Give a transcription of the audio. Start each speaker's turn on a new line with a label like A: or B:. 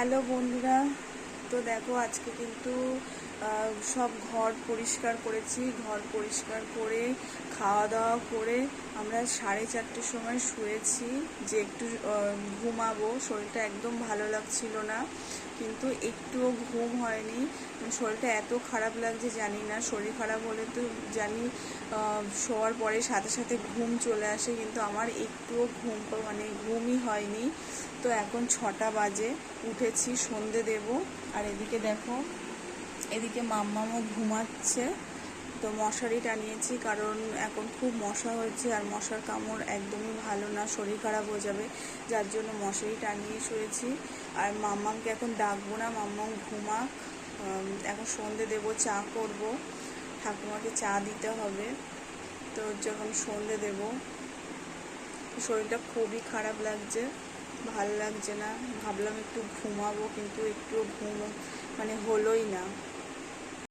A: Hello বন্ধুরা। তো দেখো, আজকে কিন্তু সব ঘর পরিষ্কার করেছি। ঘর পরিষ্কার করে খাওয়া দাওয়া করে আমরা সাড়ে চারটের সময় শুয়েছি। যে একটু ঘুমাবো, শরীরটা একদম ভালো লাগছিল না। কিন্তু একটুও ঘুম হয়নি। মানে শরীরটা এত খারাপ লাগছে জানি না। শরীর খারাপ হলে তো জানি শোয়ার পরে সাথে সাথে ঘুম চলে আসে, কিন্তু আমার একটুও ঘুম মানে ঘুমই হয়নি। তো এখন ছটা বাজে, উঠেছি, সন্ধে দেব। আর এদিকে দেখো, এদিকে মাম্মামও ঘুমাচ্ছে। তো মশারি টানিয়েছি, কারণ এখন খুব মশা হয়েছে আর মশার কামড় একদমই ভালো না, শরীর খারাপ হয়ে যাবে, যার জন্য মশারি টানিয়ে শুয়েছি। আর মাম্মামকে এখন ডাকবো না, মাম্মাম ঘুমাক এখন সন্ধে দেব, চা করব, ঠাকুমাকে চা দিতে হবে। তো যখন সন্ধে দেব, শরীরটা খুবই খারাপ লাগছে, ভালো লাগছে না, ভাবলাম একটু ঘুমাবো, কিন্তু একটু ঘুম মানে হলোই না।